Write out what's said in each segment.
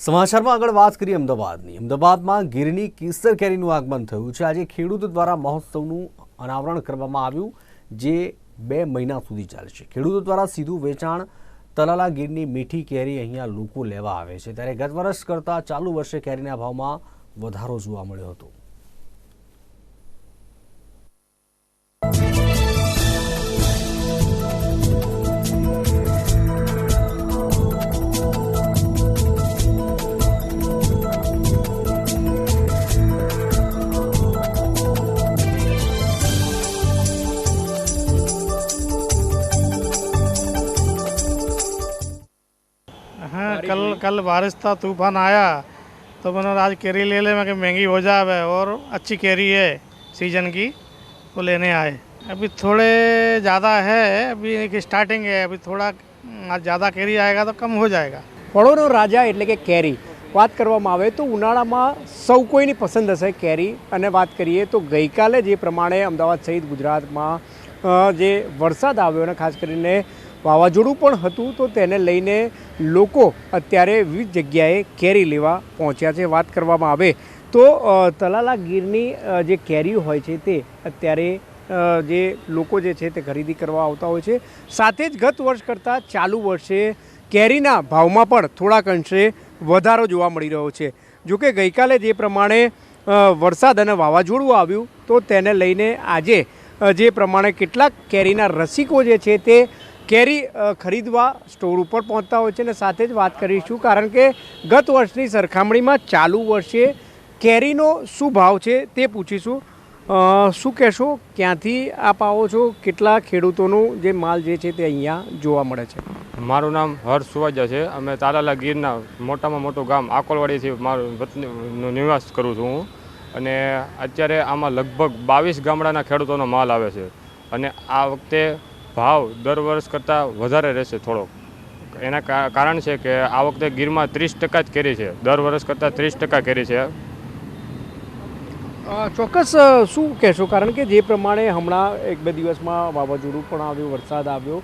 સમાચારમાં આગળ વાત કરીએ અમદાવાદની. અમદાવાદમાં ગીરની કેસર કેરીનું આગમન થયું છે. આજે ખેડૂતો દ્વારા મહોત્સવનું અનાવરણ કરવામાં આવ્યું, જે બે મહિના સુધી ચાલશે ખેડૂતો દ્વારા સીધું વેચાણ તલાલા ગીરની મીઠી કેરી અહીંયા લોકો લેવા આવે છે. ત્યારે ગત વર્ષ કરતાં ચાલુ વર્ષે કેરીના ભાવમાં વધારો જોવા મળ્યો હતો. हाँ कल कल बारिश था तूफान आया तो मैंने आज केरी ले ले मैं कि महंगी हो जाए और अच्छी केरी है सीजन की वो लेने आए अभी थोड़े ज़्यादा है अभी एक स्टार्टिंग है अभी थोड़ा आज ज़्यादा केरी आएगा तो कम हो जाएगा ફળોનો રાજા એટલે કે કેરી વાત કરવામાં આવે તો ઉનાળામાં સૌ કોઈની પસંદ હશે કેરી અને વાત કરીએ તો ગઈકાલે જે પ્રમાણે અમદાવાદ સહિત ગુજરાતમાં અ, જે વરસાદ આવ્યો અને ખાસ કરીને વાવાઝોડું પણ હતું, તો તેને લઈને લોકો અત્યારે વિવિધ જગ્યાએ કેરી લેવા પહોંચ્યા છે. વાત કરવામાં આવે તો તલાલા ગીરની જે કેરીઓ હોય છે તે અત્યારે જે લોકો જે છે તે ખરીદી કરવા આવતા હોય છે. સાથે જ ગત વર્ષ કરતાં ચાલુ વર્ષે કેરીના ભાવમાં પણ થોડાક અંશે વધારો જોવા મળી રહ્યો છે. જોકે ગઈકાલે જે પ્રમાણે વરસાદ અને વાવાઝોડું આવ્યું, તો તેને લઈને આજે જે પ્રમાણે કેટલાક કેરીના રસિકો જે છે તે કેરી ખરીદવા સ્ટોર ઉપર પહોંચતા હોય છે અને સાથે જ વાત કરીશું કારણ કે ગત વર્ષની સરખામણીમાં ચાલુ વર્ષે કેરીનો શું ભાવ છે તે પૂછીશું. શું કહેશો? ક્યાંથી આપ આવો છો? કેટલા ખેડૂતોનું જે માલ જે છે તે અહીંયા જોવા મળે છે? મારું નામ હર્ષ સુવાજા છે. અમે તાલાલા ગીરના મોટામાં મોટું ગામ આકોલવાડીથી મારું નિવાસ કરું છું હું. અને અત્યારે આમાં લગભગ બાવીસ ગામડાના ખેડૂતોનો માલ આવે છે. અને આ વખતે ભાવ દર વર્ષ કરતાં વધારે રહેશે થોડોક. એના કારણ છે કે આ વખતે ગીરમાં ત્રીસ ટકા જ કેરી છે. દર વર્ષ કરતાં ત્રીસ ટકા કેરી છે. ચોક્કસ શું કહેશો? કારણ કે જે પ્રમાણે હમણાં એક બે દિવસમાં વાવાઝોડું પણ આવ્યું, વરસાદ આવ્યો,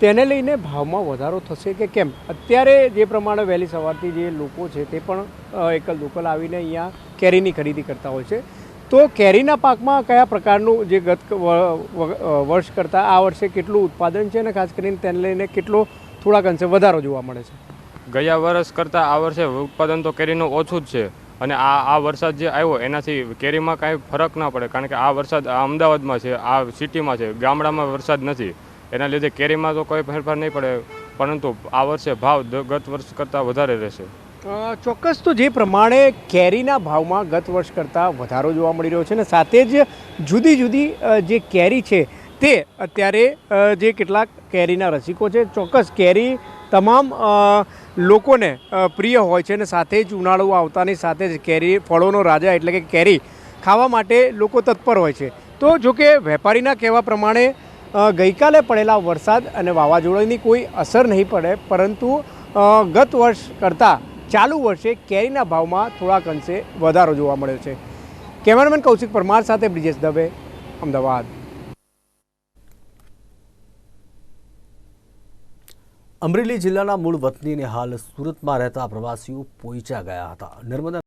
તેને લઈને ભાવમાં વધારો થશે કે કેમ? અત્યારે જે પ્રમાણે વહેલી સવારથી જે લોકો છે તે પણ એકલ લોકલ આવીને અહીંયા કેરીની ખરીદી કરતા હોય છે. તો કેરીના પાકમાં કયા પ્રકારનું જે ગત વર્ષ કરતાં આ વર્ષે કેટલું ઉત્પાદન છે અને ખાસ કરીને તેને લઈને કેટલો થોડાક અંશે વધારો જોવા મળે છે? ગયા વર્ષ કરતાં આ વર્ષે ઉત્પાદન તો કેરીનું ઓછું જ છે અને આ આ વરસાદ જે આવ્યો એનાથી કેરીમાં કાંઈ ફરક ના પડે કારણ કે આ વરસાદ આ અમદાવાદમાં છે, આ સિટીમાં છે, ગામડામાં વરસાદ નથી. એના લીધે કેરીમાં તો કોઈ ફેરફાર નહીં પડે, પરંતુ આ વર્ષે ભાવ ગત વર્ષ કરતાં વધારે રહેશે. ચોક્કસ તો જે પ્રમાણે કેરીના ભાવમાં ગત વર્ષ કરતાં વધારો જોવા મળી રહ્યો છે અને સાથે જ જુદી જુદી જે કેરી છે તે અત્યારે જે કેટલાક કેરીના રસિકો છે, ચોક્કસ કેરી તમામ લોકોને પ્રિય હોય છે અને સાથે જ ઉનાળો આવતાની સાથે જ કેરી, ફળોનો રાજા એટલે કે કેરી ખાવા માટે લોકો તત્પર હોય છે. તો જો કે વેપારીના કહેવા પ્રમાણે ગઈકાલે પડેલા વરસાદ અને વાવાઝોડાની કોઈ અસર નહીં પડે, પરંતુ ગત વર્ષ કરતાં ચાલુ વર્ષે કેરીના ભાવમાં થોડાક અંશે વધારો જોવા મળ્યો છે. કેમેરામેન કૌશિક પરમાર સાથે બ્રિજેશ દવે, અમદાવાદ. અમરેલી જિલ્લાના મૂળ વતનીને હાલ સુરતમાં રહેતા પ્રવાસીઓ પોઈચા ગયા હતા. નર્મદા